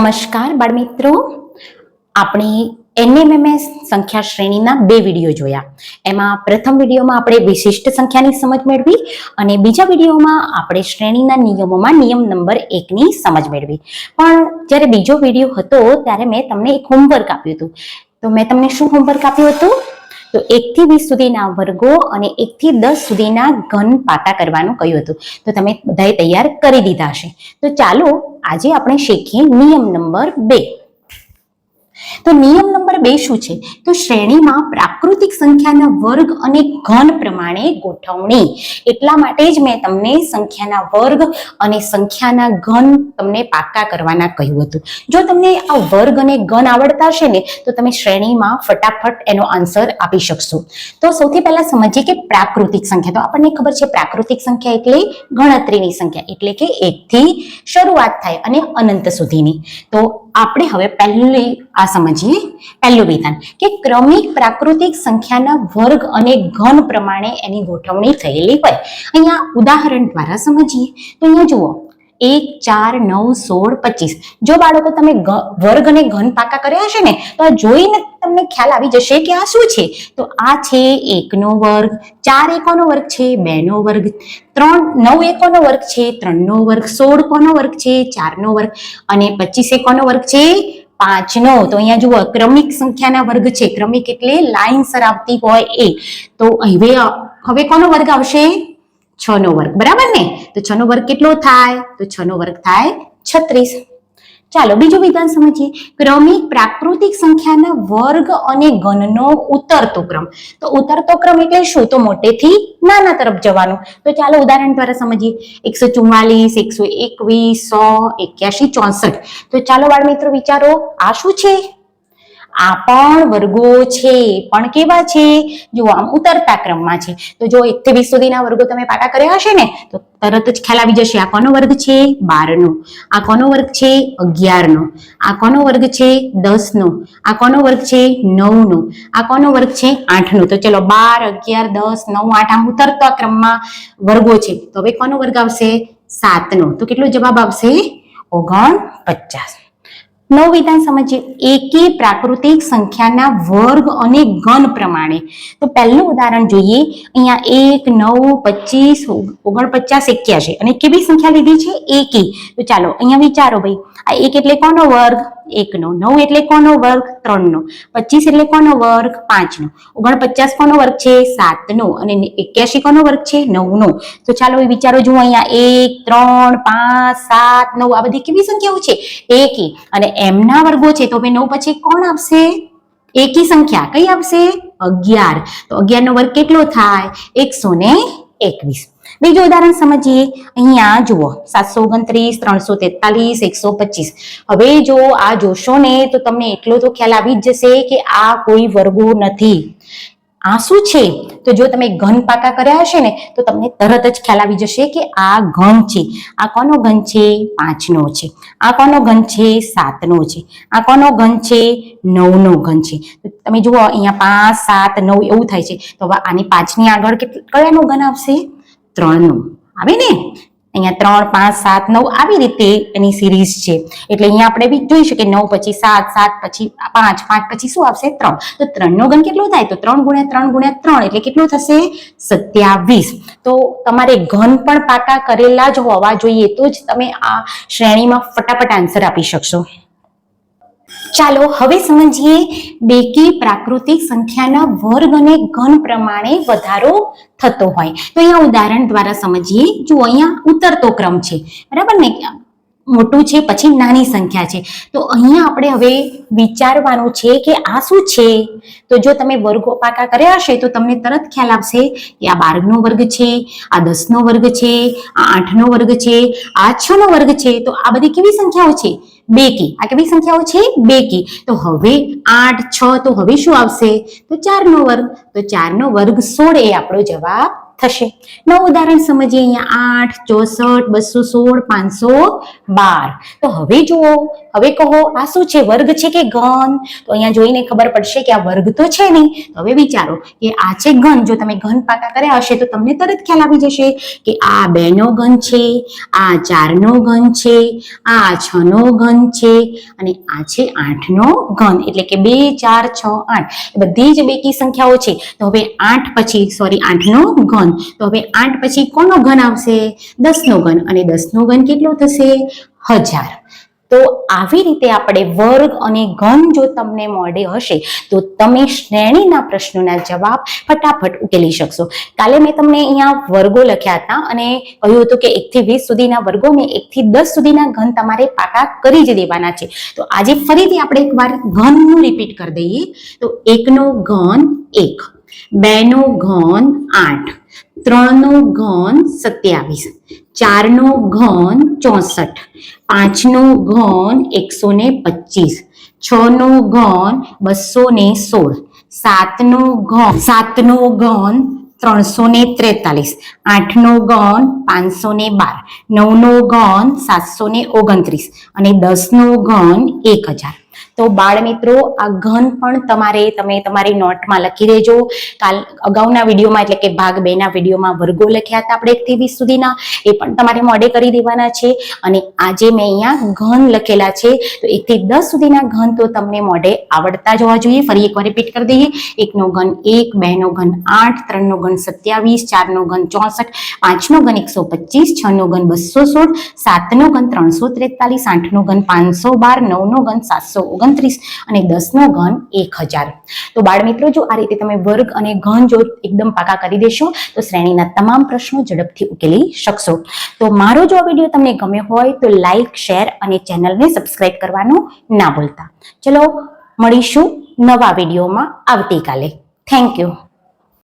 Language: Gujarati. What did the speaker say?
નમસ્કાર બાળમિત્રો. આપણે એનએમએમએસ સંખ્યા શ્રેણીના બે વીડિયો જોયા. એમાં પ્રથમ વિડીયોમાં આપણે વિશિષ્ટ સંખ્યાની સમજ મેળવી અને બીજા વિડીયોમાં આપણે શ્રેણીના નિયમોમાં નિયમ નંબર એકની સમજ મેળવી. પણ જ્યારે બીજો વીડિયો હતો ત્યારે મેં તમને એક હોમવર્ક આપ્યું હતું. તો મેં તમને શું હોમવર્ક આપ્યું હતું? તો એકથી વીસ સુધીના વર્ગો અને એકથી દસ સુધીના ઘન પાકા કરવાનું કહ્યું હતું. તો તમે બધાએ તૈયાર કરી દીધા હશે. તો ચાલો આજે આપણે શીખીએ નિયમ નંબર બે. તો નિયમ નંબર બે શું છે? તો શ્રેણીમાં પ્રાકૃતિક સંખ્યાના વર્ગ અને ઘન પ્રમાણે ગોઠવણી. એટલા માટે જ મેં તમને સંખ્યાના વર્ગ અને સંખ્યાના ઘન તમને પાકા કરવાના કહ્યું હતું. જો તમને આ વર્ગ અને ઘન આવડતા હશે ને, તો તમે શ્રેણીમાં ફટાફટ એનો આન્સર આપી શકશો. તો સૌથી પહેલા સમજીએ કે પ્રાકૃતિક સંખ્યા. તો આપણને ખબર છે પ્રાકૃતિક સંખ્યા એટલે ગણતરીની સંખ્યા. એટલે કે એકથી શરૂઆત થાય અને અનંત સુધીની. તો આપણે હવે પહેલી આ સમજીએ, પહેલું વિધાન કે ક્રમિક પ્રાકૃતિક સંખ્યાના વર્ગ અને ઘન પ્રમાણે એની ગોઠવણી થયેલી હોય. અહીંયા ઉદાહરણ દ્વારા સમજીએ. તો અહીંયા જુઓ, એક, ચાર, નવ, સોળ, પચીસ. જો બાળકો તમે વર્ગ અને ઘન પાકા કર્યા હશે ને, તો જોઈને તમને ખ્યાલ આવી જશે કે આ શું છે? તો આ છે એકનો વર્ગ, ચાર એકોનો વર્ગ છે, બેનો વર્ગ, ત્રણ, નવ એકોનો વર્ગ છે, ત્રણનો વર્ગ, સોળ કોનો વર્ગ છે, ચારનો વર્ગ અને પચીસ એકોનો વર્ગ છે, પાંચનો. તો અહીંયા જુઓ, ક્રમિક સંખ્યાના વર્ગ છે. ક્રમિક એટલે લાઈનસર આવતી હોય એ. તો હવે હવે કોનો વર્ગ આવશે? છ નો વર્ગ. બરાબર ને? તો છ નો વર્ગ કેટલો થાય? તો છ નો વર્ગ થાય છત્રીસ. ચાલો બીજું વિધાન સમજીએ. ક્રમિક પ્રાકૃતિક સંખ્યાના વર્ગ અને ગણનો ઉતરતો ક્રમ. તો ઉતરતો ક્રમ એટલે શું? તો મોટેથી નાના તરફ જવાનું. તો ચાલો ઉદાહરણ દ્વારા સમજીએ. એકસો ચુમ્માલીસ એકસો એકવીસ, સો એક્યાસી, ચોસઠ. તો ચાલો બાળ મિત્રો વિચારો, આ શું છે? આ પણ વર્ગો છે. પણ કેવા છે? જો આમ ઉતરતા ક્રમમાં છે. તો જો એક થી વીસ સુધીના વર્ગો તમે પાકા કર્યા હશે ને, તો તરત જ ખ્યાલ આવી જશે આ કોનો વર્ગ છે? બારનો. આ કોનો વર્ગ છે? અગિયારનો. આ કોનો વર્ગ છે? દસનો. આ કોનો વર્ગ છે? નવનો. આ કોનો વર્ગ છે? આઠનો. તો ચલો બાર, અગિયાર, દસ, નવ, આઠ આમ ઉતરતા ક્રમમાં વર્ગો છે. તો હવે કોનો વર્ગ આવશે? સાતનો. તો કેટલો જવાબ આવશે? ઓગણ પચાસ નવ વિધાન સમજીએ એકે પ્રાકૃતિક સંખ્યાના વર્ગ અને ઘન પ્રમાણે. તો પહેલું ઉદાહરણ જોઈએ, અહીંયા એક, નવ, પચીસ, ઓગણપચાસ એક્યાસી અને કેવી સંખ્યા લીધી છે? એકી. તો ચાલો, અહીંયા વિચારો ભાઈ. આ એક એટલે કોનો વર્ગ? એકનો. નવ એટલે કોનો વર્ગ? ત્રણનો. પચીસ એટલે કોનો વર્ગ? પાંચનો. ઓગણપચાસ કોનો વર્ગ છે? સાતનો. અને એક્યાસી કોનો વર્ગ છે? નવનો. તો ચાલો એ વિચારો, જુઓ અહીંયા એક, ત્રણ, પાંચ, સાત, નવ, આ બધી કેવી સંખ્યાઓ છે? એકી. અને એમના વર્ગો છે, તો હવે નવ પછી કોણ આવશે એકી સંખ્યા. કઈ આવશે અગિયાર. તો અગિયાર નો વર્ગ કેટલો થાય? એકસો ને એકવીસ. બીજું ઉદાહરણ સમજીએ, અહીંયા જુઓ, સાતસો ઓગણત્રીસ, ત્રણસો તેતાલીસ, એકસો પચીસ. હવે જો આ જોશો ને, તો તમને એટલો તો ખ્યાલ આવી જ જશે કે આ કોઈ વર્ગો નથી. આ શું છે? તો જો તમે ઘન પાકા કર્યા હશે ને, તો તમને તરત જ ખ્યાલ આવી જશે કે આ ઘન છે. આ કોનો ઘન છે? પાંચનો છે. આ કોનો ઘન છે? સાતનો છે. આ કોનો ઘન છે? નવનો ઘન છે. તમે જુઓ, અહીંયા પાંચ, સાત, નવ એવું થાય છે. તો હવે આની પાંચની આગળ કયાનો ઘન આવશે? ત્રણનો. આવે ને? અહીંયા ત્રણ, પાંચ, સાત, નવ આવી રીતે એની સિરીઝ છે. એટલે અહીંયા આપણે બી જોઈ શકીએ, નવ પછી સાત સાત પછી પાંચ પાંચ પછી શું આવશે? ત્રણ. તો ત્રણનો ઘન કેટલો થાય? તો ત્રણ ગુણ્યા ત્રણ ગુણ્યા ત્રણ, એટલે કેટલું થશે? સત્યાવીસ. તો તમારે ઘન પણ પાકા કરેલા જ હોવા જોઈએ, તો જ તમે આ શ્રેણીમાં ફટાફટ આન્સર આપી શકશો. ચાલો હવે સમજીએ બેકી પ્રાકૃતિક સંખ્યાના વર્ગ અને ઘન પ્રમાણે વધારો થતો હોય. તો અહીંયા ઉદાહરણ દ્વારા સમજીએ. જો અહીંયા ઉતરતો ક્રમ છે. બરાબર ને? મોટું છે, પછી નાની સંખ્યા છે. તો અહીંયા આપણે હવે વિચારવાનું છે કે આ શું છે? તો જો તમે વર્ગો પાકા કર્યા હશે, તો તમને તરત ખ્યાલ આવશે કે આ બારનો વર્ગ છે, આ દસનો વર્ગ છે, આ આઠનો વર્ગ છે, આ છ નો વર્ગ છે. તો આ બધી કેવી સંખ્યાઓ છે? બે કી. આ કેવી સંખ્યાઓ છે? બે કી. તો હવે આઠ, છ, તો હવે શું આવશે? તો ચારનો વર્ગ. તો ચારનો વર્ગ સોળ એ આપણો જવાબ થશે. નવું ઉદાહરણ સમજીએ, અહીંયા આઠ, ચોસઠ, બસો સોળ, પાંચસો બાર. તો હવે જુઓ, હવે કહો, આ શું છે? વર્ગ છે કે ઘન? તો અહીંયા જોઈને ખબર પડશે કે આ વર્ગ તો છે નહીં. તો હવે વિચારો કે આ છે ઘન. જો તમે ઘન પાકા કર્યા હશે, તો તમને તરત ખ્યાલ આવી જશે કે આ બે નો ઘન છે, આ ચાર નો ઘન છે, આ છ નો ઘન છે, અને આ છે આઠ નો ઘન. એટલે કે બે, ચાર, છ, આઠ. બધી જ બેકી સંખ્યાઓ છે. તો હવે આઠ પછી સોરી આઠ નો ઘન. તો હવે આઠ પછી કોનો ઘન આવશે? દસ નો ઘન અને દસ નો ઘન કેટલો થશે? હજાર. તો આવી રીતે આપણે વર્ગ અને ઘન જો તમને મોડે હશે, તો તમે શ્રેણીના પ્રશ્નોના જવાબ ફટાફટ ઉકેલી શકશો. કાલે મેં તમને અહીંયા વર્ગો લખ્યા હતા અને કહ્યું હતું કે એકથી વીસ સુધીના વર્ગો ને એકથી દસ સુધીના ઘન તમારે પાકા કરી જ દેવાના છે. તો આજે ફરીથી આપણે એકવાર ઘનનું રિપીટ કરી દઈએ. તો એકનો ઘન એક. બેનો ઘન આઠ, ત્રણનો ઘન સત્યાવીસ, ચારનો ઘન ચોસઠ, પાંચનો ઘન એકસો ને પચીસ, છનો ઘન બસો ને સોળ, સાતનો ઘન સાતનો ઘન ત્રણસો ને ત્રેતાલીસ, આઠનો ઘન પાંચસો ને બાર, નવનો ઘન સાતસો ને ઓગણત્રીસ અને દસનો ઘન એક હજાર. તો બાળ મિત્રો, આ ઘન પણ તમારે, તમે તમારી નોટમાં લખી દેજો. કાલ અગાઉના વિડીયોમાં, એટલે કે ભાગ બે ના વિડીયોમાં વર્ગો લખ્યા હતા આપણે એકથી વીસ સુધીના. એ પણ તમારે મોડે કરી દેવાના છે. અને આજે મેં અહીંયા ઘન લખેલા છે. તો એકથી દસ સુધીના ઘન તો તમને મોઢે આવડતા જ હોવા જોઈએ. ફરી એકવાર રિપીટ કરી દઈએ. એકનો ઘન એક, બેનો ઘન આઠ, ત્રણનો ઘન સત્યાવીસ, ચારનો ઘન ચોસઠ, પાંચનો ઘન એકસો પચીસ, છનો ઘન બસો સોળ, સાતનો ઘન ત્રણસો ત્રેતાલીસ, આઠનો ઘન પાંચસો બાર, નવનો ઘન સાતસો ઓગણત્રીસ અને દસનો ઘન એક હજાર. તો બાળમિત્રો, જો આ રીતે તમે વર્ગ અને ઘન જો એકદમ પાકા કરી દેશો, તો શ્રેણીના તમામ પ્રશ્નો ઝડપથી ઉકેલી શકશો. તો મારો જો આ વીડિયો તમને ગમ્યો હોય, તો લાઇક શેર અને ચેનલને સબસ્ક્રાઇબ કરવાનું ના ભૂલતા. ચલો, મળીશું નવા વિડીયોમાં આવતીકાલે. Thank you.